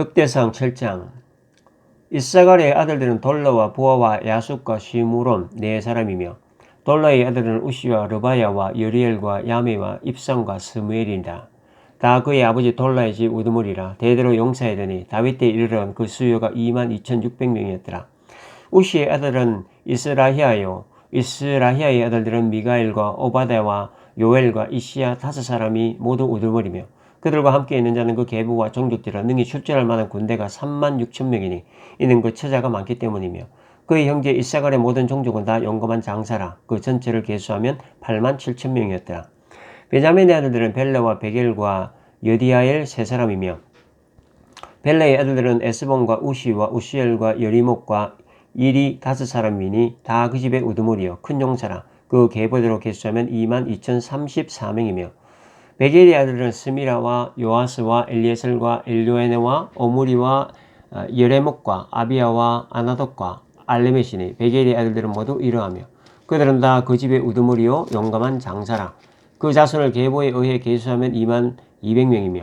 역대상 7장 이사갈의 아들들은 돌라와 부하와 야숫과 시무론 네 사람이며 돌라의 아들들은 우시와 르바야와 여리엘과 야메와 입상과 스무엘이다. 다 그의 아버지 돌라의 집 우두머리라 대대로 용사이더니 다윗 때 이르러 그 수요가 2만 2,600명이었더라. 우시의 아들은 이스라히아요. 이스라히아의 아들들은 미가엘과 오바다와 요엘과 이시야 다섯 사람이 모두 우두머리며 그들과 함께 있는 자는 그 계부와 종족들은 능히 출전할 만한 군대가 3만 6천 명이니 이는 그 처자가 많기 때문이며 그의 형제 이사갈의 모든 종족은 다 용감한 장사라 그 전체를 계수하면 8만 7천 명이었더라. 베냐민의 아들들은 벨레와 베겔과 여디아엘 세 사람이며 벨레의 아들들은 에스본과 우시와 우시엘과 여리목과 일이 다섯 사람이니 다 그 집의 우두머리요 큰 용사라 그 계보대로 계수하면 2만 2,034명이며 베겔의 아들은 스미라와 요아스와 엘리에셀과 엘료에네와 오무리와 어, 여레목과 아비아와 아나독과 알레메시니 베겔의 아들들은 모두 이러하며 그들은 다 그 집의 우두머리요 용감한 장사라. 그 자손을 계보에 의해 계수하면 2만 200명이며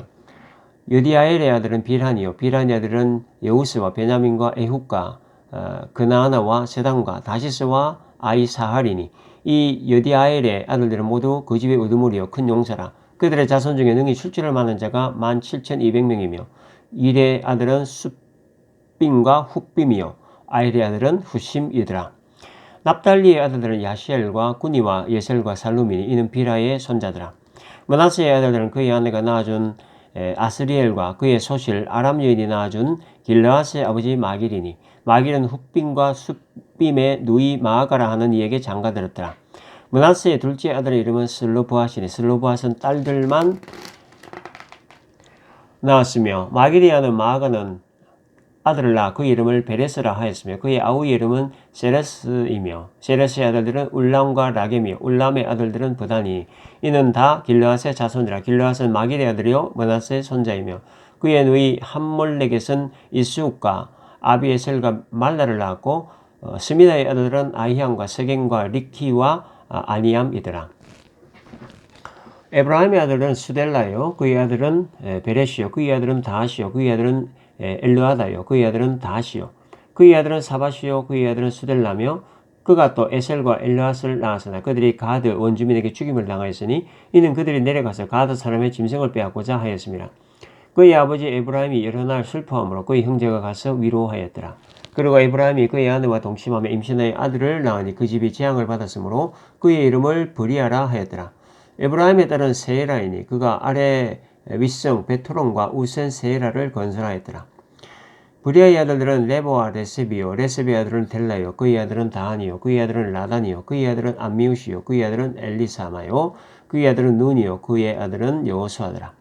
여디아엘의 아들은 비란이요. 비란의 아들은 여우스와 베냐민과 에훗과 어, 그나아나와 세단과 다시스와 아이사하리니 이 여디아엘의 아들들은 모두 그 집의 우두머리요 큰 용사라 그들의 자손 중에 능히 출주할 만한 자가 17,200명이며 일의 아들은 숫빔과 훗빔이요 아일의 아들은 후심이더라. 납달리의 아들들은 야시엘과 꾸니와 예셀과 살루미니 이는 비라의 손자더라. 머나스의 아들들은 그의 아내가 낳아준 아스리엘과 그의 소실 아람 여인이 낳아준 길라앗의 아버지 마길이니 마길은 훗빔과 숫빔의 누이 마아가라 하는 이에게 장가들었더라. 문하스의 둘째 아들의 이름은 슬로브하시니 슬로브하스는 딸들만 낳았으며 마기리아는 마아가는 아들을 낳아 그 이름을 베레스라 하였으며 그의 아우의 이름은 세레스이며 세레스의 아들들은 울람과 라겜이요 울람의 아들들은 부다니 이는 다 길르앗의 자손이라. 길르앗은 마기리 아들이요 문하스의 손자이며 그의 누이 함몰렉에선 이스욱과 아비에셀과 말라를 낳았고 어, 스미다의 아들들은 아히안과 세겐과 리키와 아, 아니암이더라. 에브라임의 아들은 수델라요. 그의 아들은 베레시요. 그의 아들은 다시요. 그의 아들은 엘르아다요. 그의 아들은 다시요. 그의 아들은 사바시요. 그의 아들은 수델라며 그가 또 에셀과 엘르앗을 낳았으나 그들이 가드 원주민에게 죽임을 당하였으니 이는 그들이 내려가서 가드 사람의 짐승을 빼앗고자 하였습니다. 그의 아버지 에브라임이 여러 날 슬퍼함으로 그의 형제가 가서 위로하였더라. 그리고 에브라임이 그의 아내와 동침하며 임신하여 아들을 낳으니 그 집이 재앙을 받았으므로 그의 이름을 브리아라 하였더라. 에브라임에 따른 세라이니 그가 아래 윗성 베토론과 우센 세라를 건설하였더라. 브리아의 아들들은 레보와 레세비요 레세비 아들은 델라요 그의 아들은 다하니요 그의 아들은 라단이요 그의 아들은 암미우시요 그의 아들은 엘리사마요 그의 아들은 눈이요 그의 아들은 여호수아더라.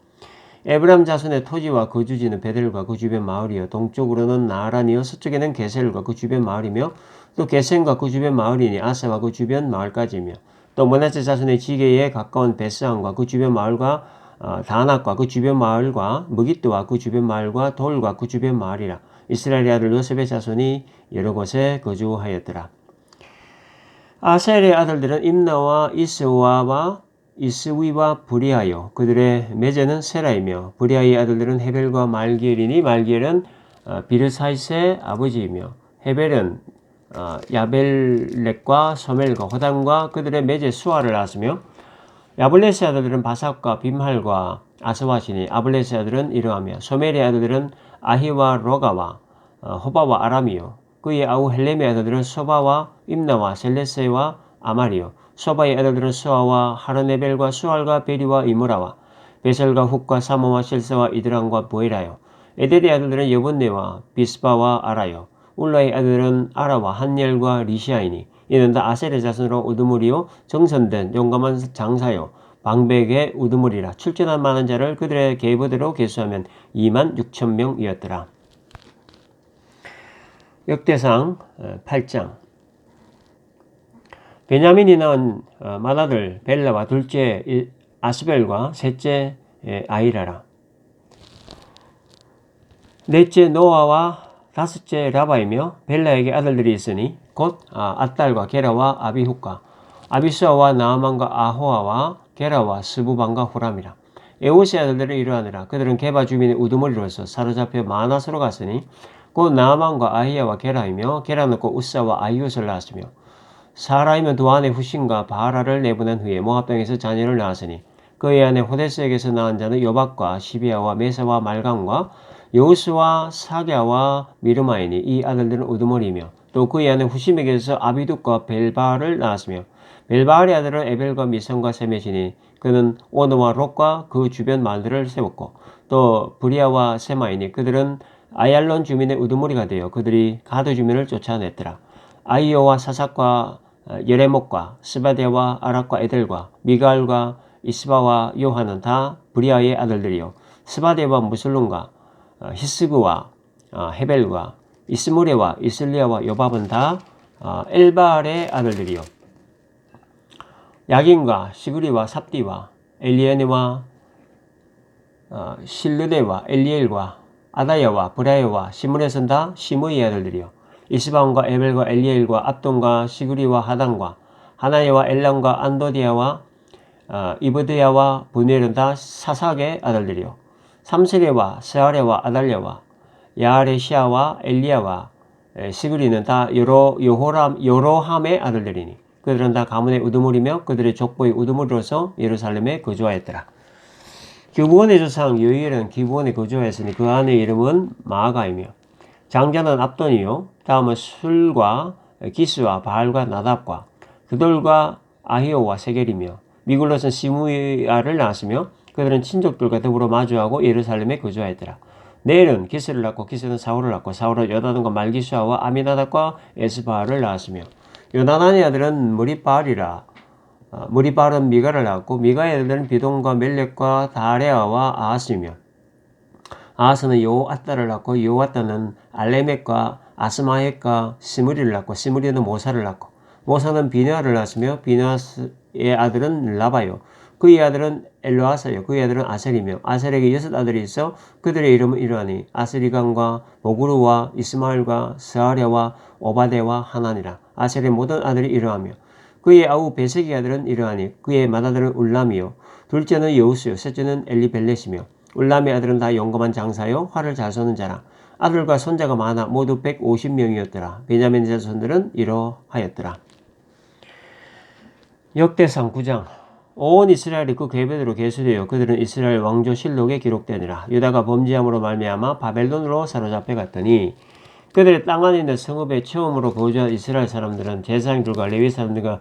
에브람 자손의 토지와 거주지는 베델과 그 주변 마을이요 동쪽으로는 나란이요 서쪽에는 게셀과 그 주변 마을이며 또 게센과 그 주변 마을이니 아사와 그 주변 마을까지며 또 모나세 자손의 지게에 가까운 베스안과 그 주변 마을과 어, 다낙과 그 주변 마을과 무기트와 그 주변 마을과 돌과 그 주변 마을이라 이스라엘의 아들 요셉의 자손이 여러 곳에 거주하였더라. 아셀의 아들들은 임나와 이스와와 이스위와 브리아요 그들의 매제는 세라이며 브리아의 아들들은 헤벨과 말기엘이니 말기엘은 어, 비르사이스의 아버지이며 헤벨은 어, 야벨렉과 소멜과 호담과 그들의 매제 수아를 낳았으며 야블레스 아들들은 바삭과 빔할과 아스와시니 아블레스 아들은 이러하며 소멜의 아들들은 아히와 로가와 어, 호바와 아람이요. 그의 아우 헬렘의 아들들은 소바와 임나와 셀레세와 아마리요 소바의 아들들은 수아와 하르네벨과 수알과 베리와 이무라와 베셀과 훅과 사모와 실세와 이드랑과 보이라요. 에델의 아들들은 여본네와 비스바와 아라요. 울라의 아들은 아라와 한열과 리시아이니 이는 다 아셀의 자손으로 우두머리요 정선된 용감한 장사요 방백의 우두머리라 출전한 많은 자를 그들의 계보대로 계수하면 2만 6천 명이었더라. 역대상 8장 어, 베냐민이 낳은 어, 벨라와 둘째 아스벨과 셋째 아이라라. 넷째 노아와 다섯째 라바이며 벨라에게 아들들이 있으니 곧 아, 아딸과 게라와 아비후과 아비스아와 나아만과 아호아와 게라와 스부반과 후람이라. 에오스의 아들들은 이러하니라. 그들은 게바 주민의 우두머리로서 사로잡혀 마나스로 갔으니 곧 나아만과 아히야와 게라이며 게라는 곧 우사와 아이웃을 낳았으며 사라이면 도안의 후신과 바라를 내보낸 후에 모압 땅에서 자녀를 낳았으니 그의 아내 호데스에게서 낳은 자는 요박과 시비아와 메사와 말강과 여우스와 사갸와 미르마이니 이 아들들은 우두머리이며 또 그의 아내 후심에게서 아비둑과 벨바를 낳았으며 벨바알의 아들은 에벨과 미성과 세메시니 그는 오노와 롯과 그 주변 마을들을 세웠고 또 브리아와 세마이니 그들은 아얄론 주민의 우두머리가 되어 그들이 가드 주민을 쫓아냈더라. 아이오와 사삭과 어, 예레목과 스바데와 아락과 에델과 미갈과 이스바와 요한은 다 브리아의 아들들이요. 스바데와 무슬론과 어, 히스그와 어, 헤벨과 이스모레와 이슬리아와 요밥은 다 엘바알의 아들들이요. 야긴과 시그리와 삽디와 엘리에네와 실르네와 엘리엘과 아다야와 브라야와 시므레선 다 시므의 아들들이요 이스바온과 에벨과 엘리엘과 압돈과 시그리와 하단과 하나야와 엘람과 안도디아와 어, 이브드야와 부넬은 다 사삭의 아들들이요 삼세레와 세아레와 아달랴와 야레시아와 엘리야와 시그리는 다 여로 요호람 여로함의 아들들이니 그들은 다 가문의 우두머리며 그들의 족보의 우두머리로서 예루살렘에 거주하였더라. 기부원의 조상 요엘은 기부원에 거주하였으니 그 아내 이름은 마아가이며 장자는 압돈이요 다음은 술과 기스와 바알과 나답과 그들과 아히오와 세겔이며 미굴롯은 시무야를 낳았으며 그들은 친족들과 더불어 마주하고 예루살렘에 거주하였더라. 내일은 기스를 낳고 기스는 사울을 낳고 사울은 여다든과 말기수아와 아미나답과 에스바를 낳았으며 요나단의 아들은 무리바알이라 어, 무리바알은 미가를 낳았고 미가의 아들은 비동과 멜렉과 다레아와 아하스이며 아하스는 요아따를 낳고 요아따는 알레멕과 아스마헷과 시므리를 낳고 시므리는 모사를 낳고 모사는 비누아를 낳았으며 비누아의 아들은 라바요. 그의 아들은 엘로아사요. 그의 아들은 아셀이며 아셀에게 여섯 아들이 있어 그들의 이름은 이러하니 아스리강과 모구르와 이스마엘과 스아랴와 오바데와 하나니라. 아셀의 모든 아들이 이러하며 그의 아우 베세기 아들은 이러하니 그의 맏아들은 울람이요. 둘째는 여우스요. 셋째는 엘리벨렛이며 울람의 아들은 다 용감한 장사요. 활을 잘 쏘는 자라 아들과 손자가 많아 모두 150명이었더라 베냐민 자손들은 이러하였더라 역대상 9장 온 이스라엘이 그 계배대로 계수되어 그들은 이스라엘 왕조 실록에 기록되니라. 유다가 범죄함으로 말미암아 바벨론으로 사로잡혀 갔더니 그들의 땅 안에 있는 성읍에 처음으로 거주한 이스라엘 사람들은 제사장들과 레위 사람들과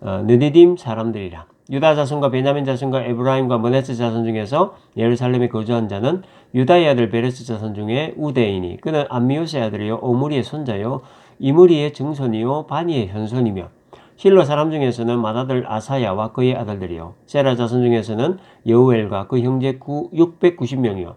어, 느디딤 사람들이라. 유다 자손과 베냐민 자손과 에브라임과 머네스 자손 중에서 예루살렘에 거주한 자는 유다의 아들 베레스 자손 중에 우대이니 그는 암미우스의 아들이요 오므리의 손자요 이므리의 증손이요 바니의 현손이며 힐로 사람 중에서는 맏아들 아사야와 그의 아들들이요. 세라 자손 중에서는 여우엘과 그 형제 690명이요.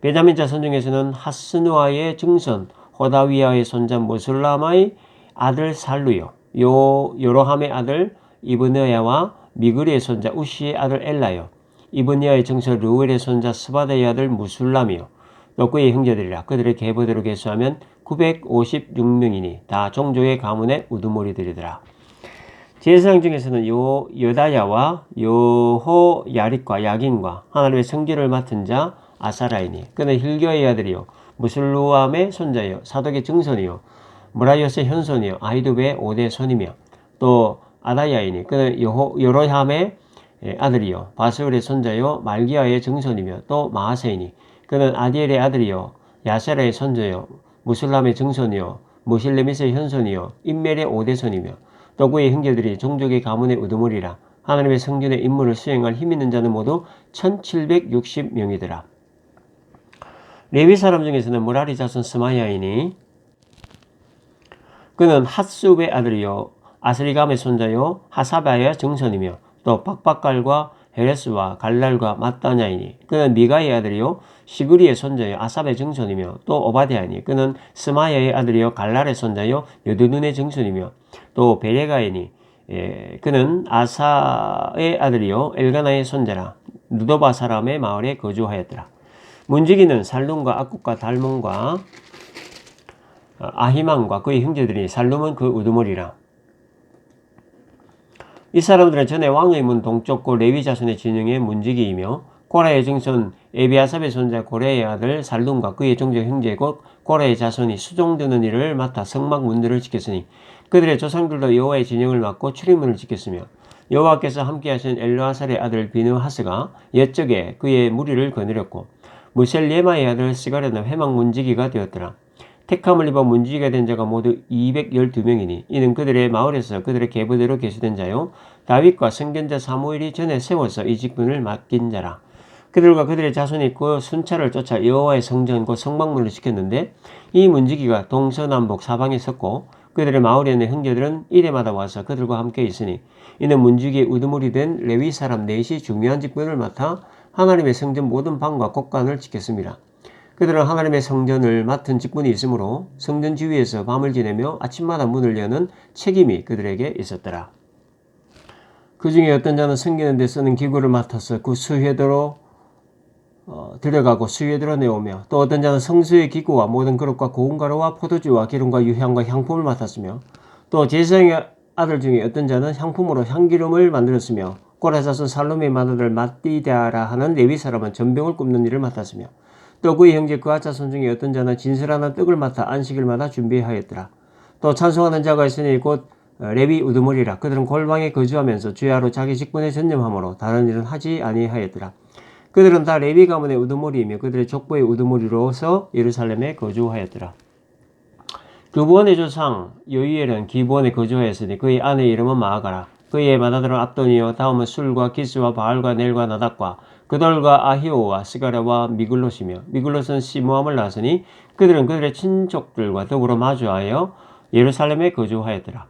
베자민 자손 중에서는 하스누아의 증손 호다위아의 손자 무슬람의 아들 살루요. 요 요로함의 아들 이브느야와 미그리의 손자 우시의 아들 엘라요. 이브니아의 증손 르우엘의 손자 스바다의 아들 무술람이요. 또 그의 형제들이라 그들의 계보대로 계수하면 956명이니 다 종족의 가문의 우두머리들이더라. 제사장 중에서는 요 여다야와 요호 야릿과 야긴과 하나님의 성결을 맡은 자 아사라이니 그는 힐교의 아들이요 무슬루암의 손자요 사독의 증손이요 무라이엇의 현손이요 아이두베의 오대 손이며 또 아다야이니 그는 요호, 요로함의 예, 아들이요. 바스울의 손자요. 말기야의 증손이며 또 마하세이니 그는 아디엘의 아들이요. 야세라의 손자요. 무슬람의 증손이요. 무실레밋의 현손이요. 인멜의 오대손이며 또 그의 형제들이 종족의 가문의 우두머리라. 하나님의 성전의 임무를 수행할 힘 있는 자는 모두 1760명이더라. 레위 사람 중에서는 무라리 자손 스마야이니 그는 핫수의 아들이요 아스리감의 손자요 하사바의 정선이며 또 박박갈과 헤레스와 갈랄과 마따냐이니 그는 미가의 아들이요 시그리의 손자요 아삽의 정손이며 또 오바디아이니 그는 스마야의 아들이요 갈랄의 손자요 여드눈의 정손이며 또 베레가이니 예, 그는 아사의 아들이요 엘가나의 손자라 누도바 사람의 마을에 거주하였더라. 문지기는 살룸과 악국과 달몬과 어, 아히만과 그의 형제들이 살룸은 그 우두머리라. 이 사람들은 전에 왕의 문 동쪽고 레위 자손의 진영의 문지기이며 고라의 증손 에비아삽의 손자 고레의 아들 살룸과 그의 종족 형제 곧 고라의 자손이 수종드는 일을 맡아 성막 문들을 지켰으니 그들의 조상들도 여호와의 진영을 맡고 출입문을 지켰으며 여호와께서 함께하신 엘르아살의 아들 비느하스가 옛적에 그의 무리를 거느렸고 무셀레마의 아들 스가랴는 회막 문지기가 되었더라. 택함을 입어 문지기가 된 자가 모두 212명이니 이는 그들의 마을에서 그들의 계보대로 계수된 자요 다윗과 성견자 사무엘이 전에 세워서 이 직분을 맡긴 자라. 그들과 그들의 자손이 그 순찰을 쫓아 여호와의 성전 곧 성막문을 지켰는데 이 문지기가 동서남북 사방에 섰고 그들의 마을에 있는 형제들은 이래마다 와서 그들과 함께 있으니 이는 문지기의 우두머리 된 레위 사람 넷이 중요한 직분을 맡아 하나님의 성전 모든 방과 곳간을 지켰습니다. 그들은 하나님의 성전을 맡은 직분이 있으므로 성전 지위에서 밤을 지내며 아침마다 문을 여는 책임이 그들에게 있었더라. 그 중에 어떤 자는 섬기는 데 쓰는 기구를 맡아서 그 수회대로 어, 들여가고 수위에 드러내오며 또 어떤 자는 성수의 기구와 모든 그릇과 고운 가루와 포도주와 기름과 유향과 향품을 맡았으며 또 제사장의 아들 중에 어떤 자는 향품으로 향기름을 만들었으며 고라사손 살롬의 마다들 마띠다라 하는 레위 사람은 전병을 굽는 일을 맡았으며 또 그의 형제 그아 자손 중에 어떤 자는 진설하는 떡을 맡아 안식일마다 준비하였더라. 또 찬송하는 자가 있으니 곧 어, 레위 우두머리라 그들은 골방에 거주하면서 주야로 자기 직분에 전념하므로 다른 일은 하지 아니하였더라. 그들은 다 레위 가문의 우두머리이며 그들의 족보의 우두머리로서 예루살렘에 거주하였더라. 두번의 조상 여이엘은 기브온에 거주하였으니 그의 아내 이름은 마아가라. 그의 맏아들은 압돈이요 다음은 술과 기스와 바알과 넬과 나닥과 그들과 아히오와 스가랴와 미글롯이며 미글롯은 시모함을 낳았으니 그들은 그들의 친족들과 더불어 마주하여 예루살렘에 거주하였더라.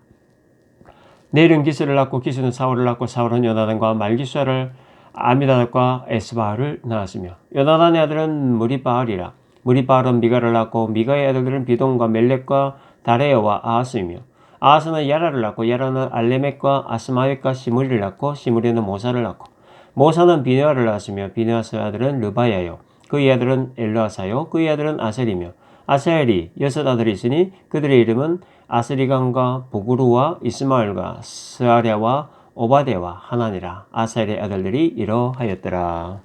넬은 기스를 낳고 기스는 사울을 낳고 사울은 요나단과 말기수아를 아미다닥과 에스바를 낳았으며 요나단의 아들은 무리바알이라 무리바알은 미가를 낳고 미가의 아들들은 비동과 멜렉과 다레어와 아하스이며 아하스는 야라를 낳고 야라는 알레멕과 아스마웻과 시무리를 낳고 시무리는 모사를 낳고 모사는 비네아를 낳았으며 비네아스의 아들은 르바야요. 그의 아들은 엘르아사요. 그의 아들은 아셀이며 아셀이 여섯 아들이 있으니 그들의 이름은 아스리강과 보구루와 이스마엘과 스아랴와 오바데와 하나니라. 아셀의 아들들이 이러하였더라.